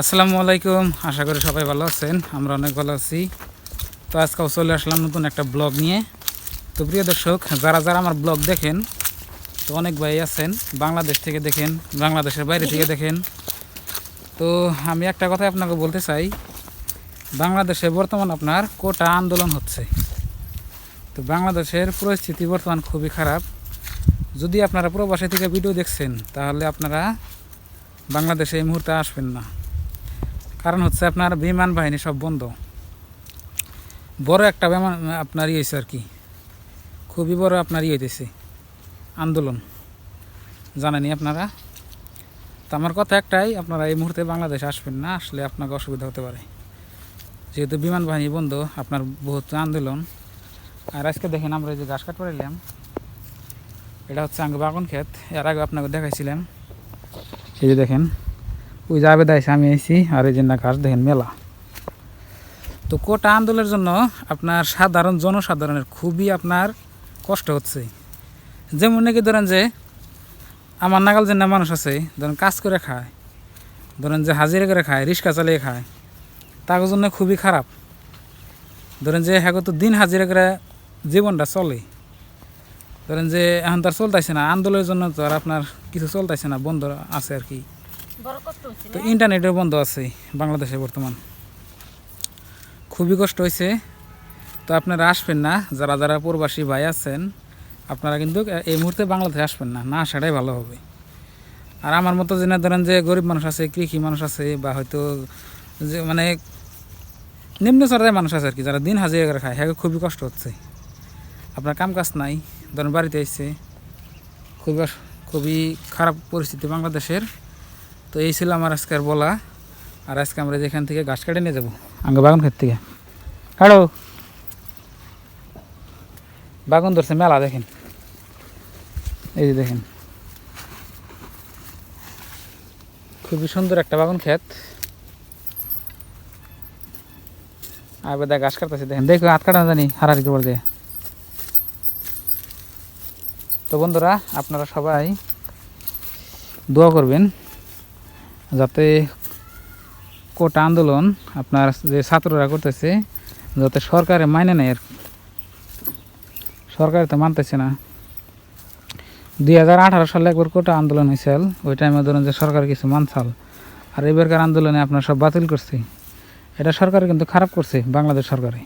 আসসালামু আলাইকুম, আশা করি সবাই ভালো আছেন, আমরা অনেক ভালো আছি। তো আজকেও চলে আসলাম নতুন একটা ব্লগ নিয়ে। তো প্রিয় দর্শক, যারা যারা আমার ব্লগ দেখেন, তো অনেক ভাই আছেন, বাংলাদেশ থেকে দেখেন, বাংলাদেশের বাইরে থেকে দেখেন। তো আমি একটা কথা আপনাকে বলতে চাই, বাংলাদেশে বর্তমান আপনার কোটা আন্দোলন হচ্ছে। তো বাংলাদেশের পরিস্থিতি বর্তমান খুবই খারাপ। যদি আপনারা প্রবাসী থেকে ভিডিও দেখছেন, তাহলে আপনারা বাংলাদেশে এই মুহূর্তে আসবেন না। কারণ হচ্ছে আপনার বিমান বাহিনী সব বন্ধ। বড় একটা বিমান, আপনার ইয়ে হয়েছে আর কি। খুবই বড় আপনার ইয়ে হইতেছে, আন্দোলন। জানেনি আপনারা? তো আমার কথা একটাই, আপনারা এই মুহূর্তে বাংলাদেশে আসবেন না, আসলে আপনাকে অসুবিধা হতে পারে। যেহেতু বিমান বাহিনী বন্ধ, আপনার বহুত আন্দোলন। আর আজকে দেখেন আমরা যে ঘাস কাটতে পারলাম এটা হচ্ছে আঙ্গ বাগন ক্ষেত। এর আগে আপনাকে দেখাইছিলাম। এই যে দেখেন ওই যাবে দাইছে আমি আইছি, আর এই জন্য ঘাস দেখেন মেলা। তো কোটা আন্দোলনের জন্য আপনার সাধারণ জনসাধারণের খুবই আপনার কষ্ট হচ্ছে। যেমন নাকি ধরেন যে আমার নাগাল যে না মানুষ আছে, ধরেন কাজ করে খায়, ধরেন যে হাজিরা করে খায়, রিক্সা চালিয়ে খায়, তার জন্য খুবই খারাপ। ধরেন যে হ্যাঁ তো দিন হাজিরা করে জীবনটা চলে। ধরেন যে এখন তার চলতেছে না, আন্দোলনের জন্য তো আর আপনার কিছু চলতেছে না, বন্ধ আছে আর কি। তো ইন্টারনেটের বন্ধ আছে বাংলাদেশে বর্তমান। খুবই কষ্ট হয়েছে। তো আপনারা আসবেন না, যারা যারা প্রবাসী ভাই আছেন, আপনারা কিন্তু এই মুহূর্তে বাংলাদেশে আসবেন না। না আসাটাই ভালো হবে। আর আমার মতো যে না, ধরেন যে গরিব মানুষ আছে, কৃষি মানুষ আছে, বা হয়তো যে মানে নিম্ন স্তরের মানুষ আছে আর কি, যারা দিন হাজিরা করে খায় হ্যাঁ খুবই কষ্ট হচ্ছে। আপনার কাম কাজ নাই, ধরেন বাড়িতে এসছে খুবই খুবই খারাপ পরিস্থিতি বাংলাদেশের। তো এই ছিল আমার আজকের বলা। আর আজকে আমরা যেখান থেকে ঘাস কেটে নিয়ে যাব আঙ্গ বাগান ক্ষেত থেকে। কাটো বাগান ধরছে, মেলা দেখেন। এই যে দেখেন। খুবই সুন্দর একটা বাগান ক্ষেত। আর বেদা ঘাস কাটতেছে, দেখেন। দেখো, হাত কাটা জানি, হারারি কেবল দিয়ে তো বন্ধুরা, আপনারা সবাই দোয়া করবেন। যাতে কোটা আন্দোলন আপনার যে ছাত্ররা করতেছে, যাতে সরকারে মাইনে নেয় আর। সরকার তো মানতেছে না। দুই হাজার আঠারো সালে একবার কোটা আন্দোলন হয়েছিল ওই টাইমে ধরুন যে সরকার কিছু মানছাল, আর এবারকার আন্দোলনে আপনার সব বাতিল করছে। এটা সরকার কিন্তু খারাপ করছে, বাংলাদেশ সরকারে।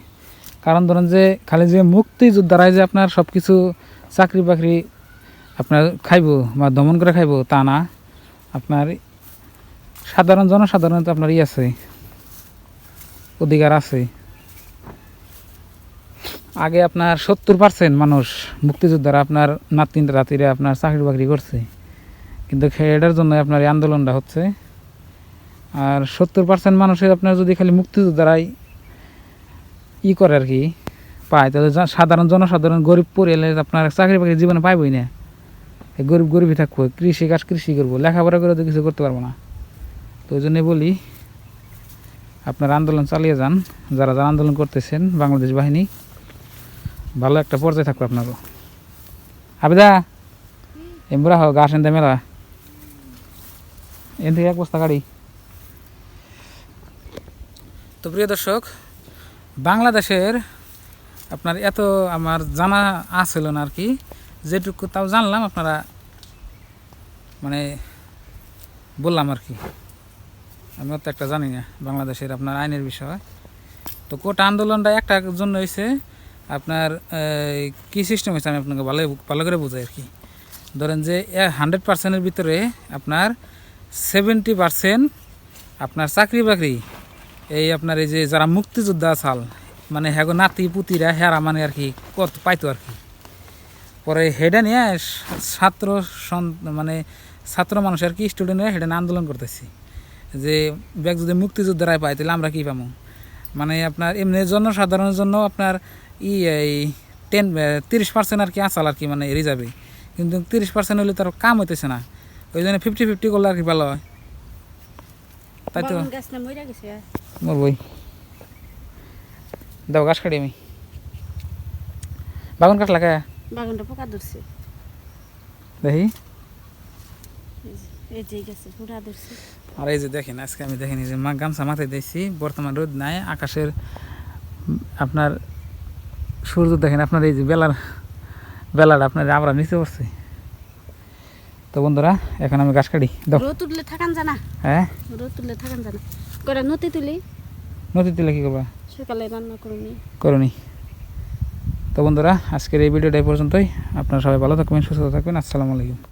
কারণ ধরুন যে খালি যে মুক্তিযোদ্ধারাই যে আপনার সব কিছু চাকরি বাকরি আপনার খাইব বা দমন করে খাইব, তা না। আপনার সাধারণ জনসাধারণ তো আপনার ই আছে, অধিকার আছে। আগে আপনার সত্তর পার্সেন্ট মানুষ, মুক্তিযোদ্ধারা আপনার নাতিন রাতিরে আপনার চাকরি বাকরি করছে। কিন্তু এটার জন্য আপনার এই আন্দোলনটা হচ্ছে। আর সত্তর পার্সেন্ট মানুষের আপনার যদি খালি মুক্তিযোদ্ধারাই ই করে আর কি, পায়, তাহলে সাধারণ জনসাধারণ গরিব পরিয়ালে আপনার চাকরি বাকরি জীবনে পাইবই না। গরিব গরিবই থাকব, কৃষি কাজ কৃষি করব, লেখাপড়া করে তো কিছু করতে পারব না। তো ওই জন্যে বলি, আপনারা আন্দোলন চালিয়ে যান। যারা যারা আন্দোলন করতেছেন বাংলাদেশ বাহিনী, ভালো একটা পর্যায়ে থাকবে আপনারও। আবেদা এমরা হোক গাছ এনতে মেলা। এন থেকে এক বস্তা গাড়ি। তো প্রিয় দর্শক, বাংলাদেশের আপনার এত আমার জানা আছিল না আর কি যেটুকু তাও জানলাম, আপনারা মানে বললাম আর কি আমি তো একটা জানি না, বাংলাদেশের আপনার আইনের বিষয়। তো কোটা আন্দোলনটা একটা জন্য হয়েছে আপনার কি সিস্টেম হয়েছে আমি আপনাকে ভালো ভালো করে বুঝাই আর কি। ধরেন যে হান্ড্রেড পার্সেন্টের ভিতরে আপনার সেভেন্টি পার্সেন্ট আপনার চাকরি বাকরি, এই আপনার এই যে যারা মুক্তিযোদ্ধা চাল মানে হ্যাঁ নাতি, পুতিরা, হেরা মানে আর কি, কত পাইতো আর কি। পরে হেডে নিয়ে ছাত্র মানে ছাত্র মানুষ আর কি স্টুডেন্টরা হেডে নিয়ে আন্দোলন করতেছি। যে ব্যাগ যদি মুক্তিযোদ্ধারাই পাই তাহলে আমরা কী পাবো? মানে আপনার এমনি জনসাধারণের জন্য আপনার ই এই টেন তিরিশ পার্সেন্ট আর কি আসাল আর কি মানে রিজার্ভে কিন্তু তিরিশ পার্সেন্ট হলে তার কাম হইতেছে না। ওই জন্য ফিফটি ফিফটি করলে আর কি ভালো হয়। তাই তো? বাগান গাছ না মরে গেছে। মোর বই দাও গাছ কাটি আমি। বাগান কাটলা কে? বাগানটা পোকা ধরছে। দেখি। আর এই যে দেখেন আজকে আমি দেখেন যে মা গামছা মাথায় দিয়েছি বর্তমান রোদ নাই আকাশের আপনার সূর্য দেখেন আপনার এই যে বেলার বেলাটা আপনার আমরা নিচে পড়ছে। তো বন্ধুরা এখন আমি গাছ কাটি রোদ তুললে থাকান জানা। হ্যাঁ? রোদ তুললে থাকান জানা। করে নতি তুলি। নদী দিলে কী করবা? সকালে রান্না করুন। করুনি। তো বন্ধুরা আজকের এই ভিডিওটা এই পর্যন্তই। আপনারা সবাই ভালো থাকবেন সুস্থ থাকবেন। আসসালামু আলাইকুম।